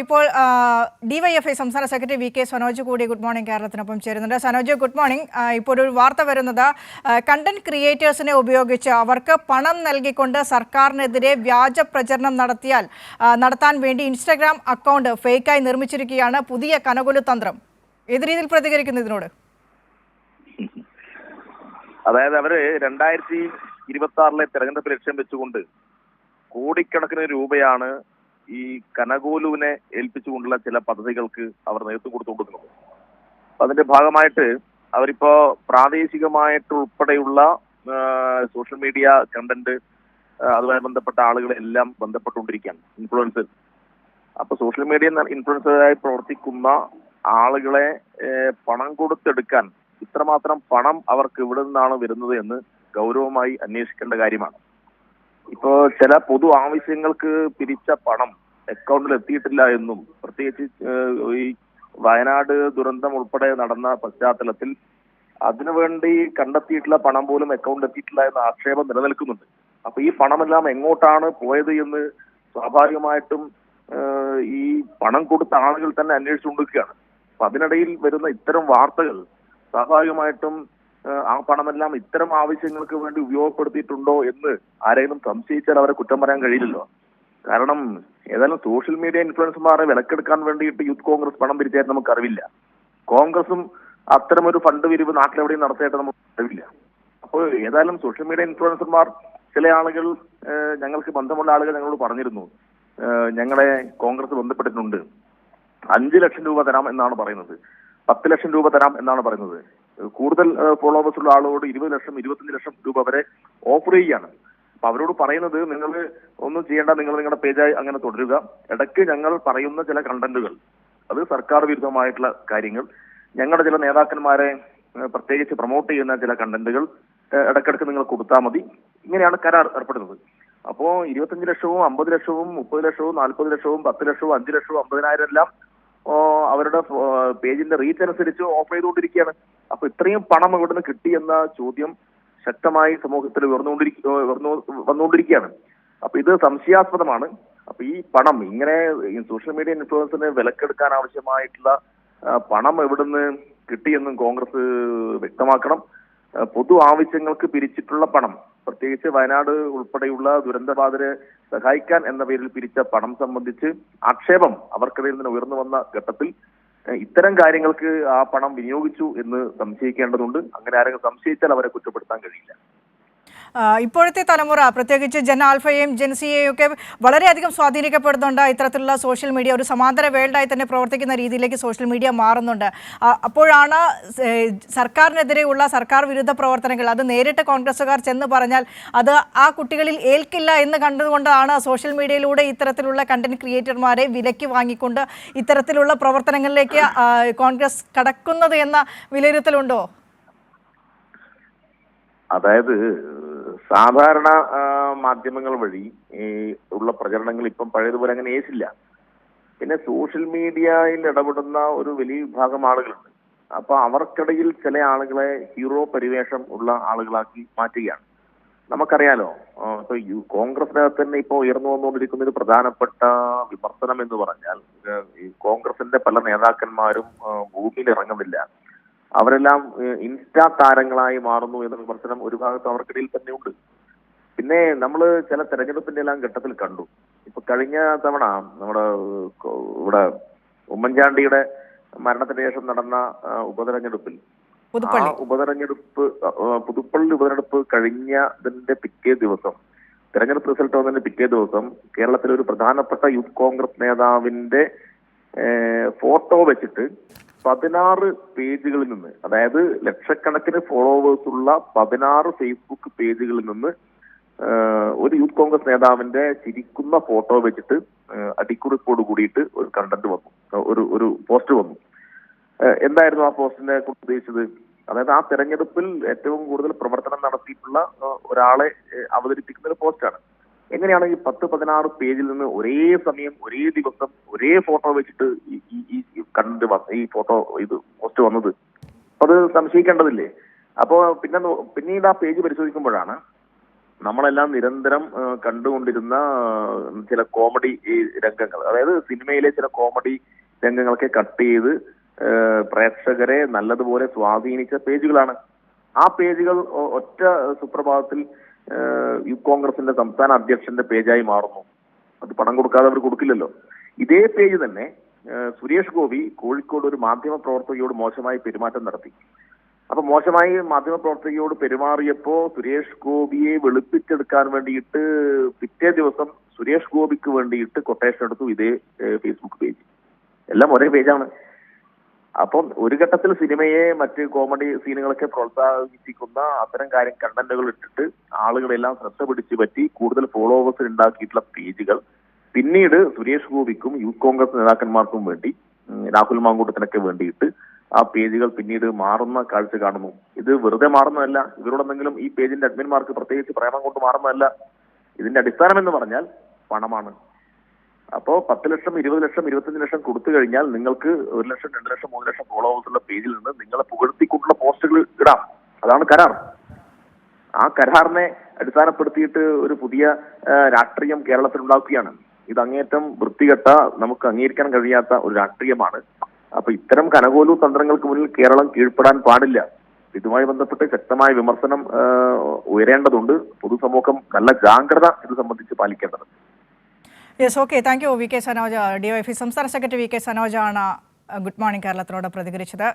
ഇപ്പോൾ ഡിവൈഎഫ്ഐ സംസ്ഥാന secretary V K Sanoj കൂടി ഗുഡ് മോർണിംഗ് കേരളത്തിനൊപ്പം ചേരുന്നുണ്ട്. Sanoj good morning. ഇപ്പോൾ ഒരു വാർത്ത വരുന്നത് കണ്ടന്റ് ക്രിയേറ്റേഴ്സിനെ ഉപയോഗിച്ച് അവർക്ക് പണം നൽകിക്കൊണ്ട് സർക്കാരിനെതിരെ വ്യാജ പ്രചരണം നടത്തിയാൽ നടത്താൻ വേണ്ടി ഇൻസ്റ്റാഗ്രാം അക്കൗണ്ട് ഫേക്കായി നിർമ്മിച്ചിരിക്കുകയാണ് പുതിയ കനകുലു തന്ത്രം. ഏത് രീതിയിൽ പ്രതികരിക്കുന്നു ഇതിനോട്? അതായത് അവർ രണ്ടായിരത്തി ഇരുപത്തി ആറിലെ തെരഞ്ഞെടുപ്പ് ലക്ഷ്യം വെച്ചുകൊണ്ട് കോടിക്കണക്കിന് രൂപയാണ് ഈ കനകോലുവിനെ ഏൽപ്പിച്ചുകൊണ്ടുള്ള ചില പദ്ധതികൾക്ക് അവർ നേതൃത്വം കൊടുത്തുകൊണ്ടിരുന്നത് അതിന്റെ ഭാഗമായിട്ട് അവരിപ്പോ പ്രാദേശികമായിട്ട് ഉൾപ്പെടെയുള്ള സോഷ്യൽ മീഡിയ കണ്ടന്റ് അതുമായി ബന്ധപ്പെട്ട ആളുകളെല്ലാം ബന്ധപ്പെട്ടുകൊണ്ടിരിക്കുകയാണ് ഇൻഫ്ലുവൻസർ അപ്പൊ സോഷ്യൽ മീഡിയ ഇൻഫ്ലുവൻസറായി പ്രവർത്തിക്കുന്ന ആളുകളെ പണം കൊടുത്തെടുക്കാൻ ഇത്രമാത്രം പണം അവർക്ക് ഇവിടെ നിന്നാണ് വരുന്നത് എന്ന് ഗൗരവമായി അന്വേഷിക്കേണ്ട കാര്യമാണ്. ഇപ്പോ ചില പൊതു ആവശ്യങ്ങൾക്ക് പിരിച്ച പണം അക്കൗണ്ടിൽ എത്തിയിട്ടില്ല എന്നും പ്രത്യേകിച്ച് ഈ വയനാട് ദുരന്തം ഉൾപ്പെടെ നടന്ന പശ്ചാത്തലത്തിൽ അതിനുവേണ്ടി കണ്ടെത്തിയിട്ടുള്ള പണം പോലും അക്കൗണ്ടിൽ എത്തിയിട്ടില്ല എന്ന ആക്ഷേപം നിലനിൽക്കുന്നുണ്ട്. അപ്പൊ ഈ പണമെല്ലാം എങ്ങോട്ടാണ് പോയത് എന്ന് സ്വാഭാവികമായിട്ടും ഈ പണം കൊടുത്ത ആളുകൾ തന്നെ അന്വേഷിച്ചുകൊണ്ടിരിക്കുകയാണ്. അപ്പൊ അതിനിടയിൽ വരുന്ന ഇത്തരം വാർത്തകൾ സ്വാഭാവികമായിട്ടും ആ പണമെല്ലാം ഇത്തരം ആവശ്യങ്ങൾക്ക് വേണ്ടി ഉപയോഗപ്പെടുത്തിയിട്ടുണ്ടോ എന്ന് ആരെങ്കിലും സംശയിച്ചാൽ അവരെ കുറ്റം പറയാൻ കഴിയില്ലല്ലോ. കാരണം ഏതായാലും സോഷ്യൽ മീഡിയ ഇൻഫ്ലുവൻസർമാരെ വിലക്കെടുക്കാൻ വേണ്ടിയിട്ട് യൂത്ത് കോൺഗ്രസ് പണം പിരിച്ചായിട്ട് നമുക്ക് അറിവില്ല കോൺഗ്രസും അത്തരമൊരു ഫണ്ട് പിരിവ് നാട്ടിലെവിടെയും നടത്തിയായിട്ട് നമുക്ക് അറിവില്ല. അപ്പോൾ ഏതായാലും സോഷ്യൽ മീഡിയ ഇൻഫ്ലുവൻസർമാർ ചില ആളുകൾ ഞങ്ങൾക്ക് ബന്ധമുള്ള ആളുകൾ ഞങ്ങളോട് പറഞ്ഞിരുന്നു. ഞങ്ങളെ കോൺഗ്രസ് ബന്ധപ്പെട്ടിട്ടുണ്ട്. അഞ്ച് ലക്ഷം രൂപ തരാം എന്നാണ് പറയുന്നത്. പത്ത് ലക്ഷം രൂപ തരാം എന്നാണ് പറയുന്നത്. കൂടുതൽ ഫോളോവേഴ്സ് ഉള്ള ആളോട് ഇരുപത് ലക്ഷം ഇരുപത്തഞ്ച് ലക്ഷം രൂപ വരെ ഓഫർ ചെയ്യുകയാണ്. അപ്പൊ അവരോട് പറയുന്നത് നിങ്ങൾ ഒന്നും ചെയ്യേണ്ട നിങ്ങൾ നിങ്ങളുടെ പേജായി അങ്ങനെ തുടരുക. ഇടയ്ക്ക് ഞങ്ങൾ പറയുന്ന ചില കണ്ടന്റുകൾ അത് സർക്കാർ വിരുദ്ധമായിട്ടുള്ള കാര്യങ്ങൾ. ഞങ്ങളുടെ ചില നേതാക്കന്മാരെ പ്രത്യേകിച്ച് പ്രൊമോട്ട് ചെയ്യുന്ന ചില കണ്ടന്റുകൾ ഇടയ്ക്കിടയ്ക്ക് നിങ്ങൾ കൊടുത്താൽ മതി. ഇങ്ങനെയാണ് കരാർ ഏർപ്പെടുന്നത്. അപ്പോ ഇരുപത്തഞ്ച് ലക്ഷവും അമ്പത് ലക്ഷവും മുപ്പത് ലക്ഷവും നാൽപ്പത് ലക്ഷവും പത്ത് ലക്ഷവും അഞ്ച് ലക്ഷവും അമ്പതിനായിരം എല്ലാം അവരുടെ പേജിന്റെ റീച്ച് അനുസരിച്ച് ഓഫ് ചെയ്തുകൊണ്ടിരിക്കുകയാണ്. അപ്പൊ ഇത്രയും പണം ഇവിടുന്ന് കിട്ടി എന്ന ചോദ്യം ശക്തമായി സമൂഹത്തിൽ ഉയർന്നുകൊണ്ടിരിക്ക ഉയർന്നു വന്നുകൊണ്ടിരിക്കുകയാണ്. അപ്പൊ ഇത് സംശയാസ്പദമാണ്. അപ്പൊ ഈ പണം ഇങ്ങനെ സോഷ്യൽ മീഡിയ ഇൻഫ്ലുവൻസിന് വിലക്കെടുക്കാൻ ആവശ്യമായിട്ടുള്ള പണം എവിടുന്ന് കിട്ടിയെന്നും കോൺഗ്രസ് വ്യക്തമാക്കണം. പൊതു ആവശ്യങ്ങൾക്ക് പിരിച്ചിട്ടുള്ള പണം പ്രത്യേകിച്ച് വയനാട് ഉൾപ്പെടെയുള്ള ദുരന്തബാധിതരെ സഹായിക്കാൻ എന്ന പേരിൽ പിരിച്ച പണം സംബന്ധിച്ച് ആക്ഷേപം അവർക്കിടയിൽ നിന്ന് ഉയർന്നു വന്ന ഘട്ടത്തിൽ ഇത്തരം കാര്യങ്ങൾക്ക് ആ പണം വിനിയോഗിച്ചു എന്ന് സംശയിക്കേണ്ടതുണ്ട്. അങ്ങനെ ആരെങ്കിലും സംശയിച്ചാൽ അവരെ കുറ്റപ്പെടുത്താൻ കഴിയില്ല. ഇപ്പോഴത്തെ തലമുറ പ്രത്യേകിച്ച് ജൻ ആൽഫയെയും ജെൻസിയെയും ഒക്കെ വളരെയധികം സ്വാധീനിക്കപ്പെടുന്നുണ്ട്. ഇത്തരത്തിലുള്ള സോഷ്യൽ മീഡിയ ഒരു സമാന്തര വേൾഡായി തന്നെ പ്രവർത്തിക്കുന്ന രീതിയിലേക്ക് സോഷ്യൽ മീഡിയ മാറുന്നുണ്ട്. അപ്പോഴാണ് സർക്കാരിനെതിരെയുള്ള സർക്കാർ വിരുദ്ധ പ്രവർത്തനങ്ങൾ അത് നേരിട്ട് കോൺഗ്രസ്സുകാർ ചെന്ന് പറഞ്ഞാൽ അത് ആ കുട്ടികളിൽ ഏൽക്കില്ല എന്ന് കണ്ടുകൊണ്ടാണ് സോഷ്യൽ മീഡിയയിലൂടെ ഇത്തരത്തിലുള്ള കണ്ടന്റ് ക്രിയേറ്റർമാരെ വിലക്ക് വാങ്ങിക്കൊണ്ട് ഇത്തരത്തിലുള്ള പ്രവർത്തനങ്ങളിലേക്ക് കോൺഗ്രസ് കടക്കുന്നത് എന്ന വിലയിരുത്തലുണ്ടോ? അതായത് സാധാരണ മാധ്യമങ്ങൾ വഴി ഈ ഉള്ള പ്രചരണങ്ങൾ ഇപ്പം പഴയതുപോലെ അങ്ങനെ ഏസില്ല. പിന്നെ സോഷ്യൽ മീഡിയയിൽ ഇടപെടുന്ന ഒരു വലിയ വിഭാഗം ആളുകളുണ്ട്. അപ്പൊ അവർക്കിടയിൽ ചില ആളുകളെ ഹീറോ പരിവേഷം ഉള്ള ആളുകളാക്കി മാറ്റുകയാണ്. നമുക്കറിയാലോ ഇപ്പൊ കോൺഗ്രസിനകത്ത് തന്നെ ഇപ്പൊ ഉയർന്നു വന്നുകൊണ്ടിരിക്കുന്ന ഒരു പ്രധാനപ്പെട്ട വിമർശനം എന്ന് പറഞ്ഞാൽ കോൺഗ്രസിന്റെ പല നേതാക്കന്മാരും ഭൂമിയിൽ ഇറങ്ങുന്നില്ല. അവരെല്ലാം ഇൻസ്റ്റാ താരങ്ങളായി മാറുന്നു എന്ന വിമർശനം ഒരു ഭാഗത്ത് അവർക്കിടയിൽ തന്നെ ഉണ്ട് പിന്നെ നമ്മൾ ചില തെരഞ്ഞെടുപ്പിന്റെ എല്ലാം ഘട്ടത്തിൽ കണ്ടു. ഇപ്പൊ കഴിഞ്ഞ തവണ നമ്മുടെ ഇവിടെ ഉമ്മൻചാണ്ടിയുടെ മരണത്തിന് ശേഷം നടന്ന ഉപതെരഞ്ഞെടുപ്പിൽ ആ ഉപതെരഞ്ഞെടുപ്പ് പുതുപ്പള്ളി ഉപതെരഞ്ഞെടുപ്പ് കഴിഞ്ഞതിന്റെ പിറ്റേ ദിവസം തെരഞ്ഞെടുപ്പ് റിസൾട്ട് വന്നതിന്റെ പിറ്റേ ദിവസം കേരളത്തിലെ ഒരു പ്രധാനപ്പെട്ട യൂത്ത് കോൺഗ്രസ് നേതാവിന്റെ ഫോട്ടോ വെച്ചിട്ട് പതിനാറ് പേജുകളിൽ നിന്ന് അതായത് ലക്ഷക്കണക്കിന് ഫോളോവേഴ്സ് ഉള്ള പതിനാറ് ഫേസ്ബുക്ക് പേജുകളിൽ നിന്ന് ഒരു യൂത്ത് കോൺഗ്രസ് നേതാവിന്റെ ചിരിക്കുന്ന ഫോട്ടോ വെച്ചിട്ട് അടിക്കുറിപ്പോട് കൂടിയിട്ട് ഒരു കണ്ടന്റ് വന്നു. ഒരു ഒരു പോസ്റ്റ് വന്നു. എന്തായിരുന്നു ആ പോസ്റ്റിനെ കുറിച്ച് ഉദ്ദേശിച്ചത്? അതായത് ആ തെരഞ്ഞെടുപ്പിൽ ഏറ്റവും കൂടുതൽ പ്രവർത്തനം നടത്തിയിട്ടുള്ള ഒരാളെ അവതരിപ്പിക്കുന്ന ഒരു പോസ്റ്റാണ് എങ്ങനെയാണ് ഈ പത്ത് പതിനാറ് പേജിൽ നിന്ന് ഒരേ സമയം ഒരേ ദിവസം ഒരേ ഫോട്ടോ വെച്ചിട്ട് ഈ- ഈ ഈ ഫോട്ടോ ഇത് പോസ്റ്റ് വന്നത്. അത് സംശയിക്കേണ്ടതില്ലേ? അപ്പോ പിന്നെ പിന്നീട് ആ പേജ് പരിശോധിക്കുമ്പോഴാണ് നമ്മളെല്ലാം നിരന്തരം കണ്ടുകൊണ്ടിരുന്ന ചില കോമഡി രംഗങ്ങൾ. അതായത് സിനിമയിലെ ചില കോമഡി രംഗങ്ങളൊക്കെ കട്ട് ചെയ്ത് പ്രേക്ഷകരെ നല്ലതുപോലെ സ്വാധീനിച്ച പേജുകളാണ്. ആ പേജുകൾ ഒറ്റ സുപ്രഭാതത്തിൽ യൂത്ത് കോൺഗ്രസിന്റെ സംസ്ഥാന അധ്യക്ഷന്റെ പേജായി മാറുന്നു. അത് പണം കൊടുക്കാതെ അവർ കൊടുക്കില്ലല്ലോ. ഇതേ പേജ് തന്നെ സുരേഷ് ഗോപി കോഴിക്കോട് ഒരു മാധ്യമ പ്രവർത്തകയോട് മോശമായി പെരുമാറ്റം നടത്തി. അപ്പൊ മോശമായി മാധ്യമ പ്രവർത്തകയോട് പെരുമാറിയപ്പോ സുരേഷ് ഗോപിയെ വെളുപ്പിച്ചെടുക്കാൻ വേണ്ടിയിട്ട് പിറ്റേ ദിവസം സുരേഷ് ഗോപിക്ക് വേണ്ടിയിട്ട് കൊട്ടേഷൻ എടുത്തു ഇതേ ഫേസ്ബുക്ക് പേജ് എല്ലാം ഒരേ പേജാണ് അപ്പം ഒരു ഘട്ടത്തിൽ സിനിമയെ മറ്റ് കോമഡി സീനുകളൊക്കെ പ്രോത്സാഹിപ്പിക്കുന്ന അത്തരം കാര്യം കണ്ടന്റുകൾ ഇട്ടിട്ട് ആളുകളെല്ലാം ശ്രദ്ധ പിടിച്ചു പറ്റി കൂടുതൽ ഫോളോവേഴ്സ് ഉണ്ടാക്കിയിട്ടുള്ള പേജുകൾ പിന്നീട് സുരേഷ് ഗോപിക്കും യൂത്ത് കോൺഗ്രസ് നേതാക്കന്മാർക്കും വേണ്ടി രാഹുൽ മാങ്കൂട്ടത്തിനൊക്കെ വേണ്ടിയിട്ട് ആ പേജുകൾ പിന്നീട് മാറുന്ന കാഴ്ച കാണുന്നു. ഇത് വെറുതെ മാറുന്നതല്ല. ഇവരോടെന്തെങ്കിലും ഈ പേജിന്റെ അഡ്മിന്മാർക്ക് പ്രത്യേകിച്ച് പ്രേമം കൊണ്ട് മാറുന്നതല്ല. ഇതിന്റെ അടിസ്ഥാനം എന്ന് പറഞ്ഞാൽ പണമാണ്. അപ്പോ പത്ത് ലക്ഷം ഇരുപത് ലക്ഷം ഇരുപത്തഞ്ച് ലക്ഷം കൊടുത്തു കഴിഞ്ഞാൽ നിങ്ങൾക്ക് ഒരു ലക്ഷം രണ്ട് ലക്ഷം മൂന്ന് ലക്ഷം ഫോളോവേഴ്സ് ഉള്ള പേജിൽ നിന്ന് നിങ്ങളെ പുകഴ്ത്തിക്കൊണ്ടുള്ള പോസ്റ്റുകൾ ഇടാം. അതാണ് കരാർ. ആ കരാറിനെ അടിസ്ഥാനപ്പെടുത്തിയിട്ട് ഒരു പുതിയ രാഷ്ട്രീയം കേരളത്തിൽ ഉണ്ടാക്കുകയാണ് ഇത് അങ്ങേറ്റം വൃത്തികെട്ട നമുക്ക് അംഗീകരിക്കാൻ കഴിയാത്ത ഒരു രാഷ്ട്രീയമാണ്. അപ്പൊ ഇത്തരം കനകോലു തന്ത്രങ്ങൾക്ക് മുന്നിൽ കേരളം കീഴ്പ്പെടാൻ പാടില്ല. ഇതുമായി ബന്ധപ്പെട്ട് ശക്തമായ വിമർശനം ഉയരേണ്ടതുണ്ട്. പൊതുസമൂഹം നല്ല ജാഗ്രത ഇത് സംബന്ധിച്ച് പാലിക്കേണ്ടതുണ്ട് yes okay thank you V K Sanoj D Y F സംസ്ഥാന സെക്രട്ടറി വി കെ സനോജാണ് ഗുഡ് മോർണിംഗ് കേരളത്തിനോട് പ്രതികരിച്ചത്.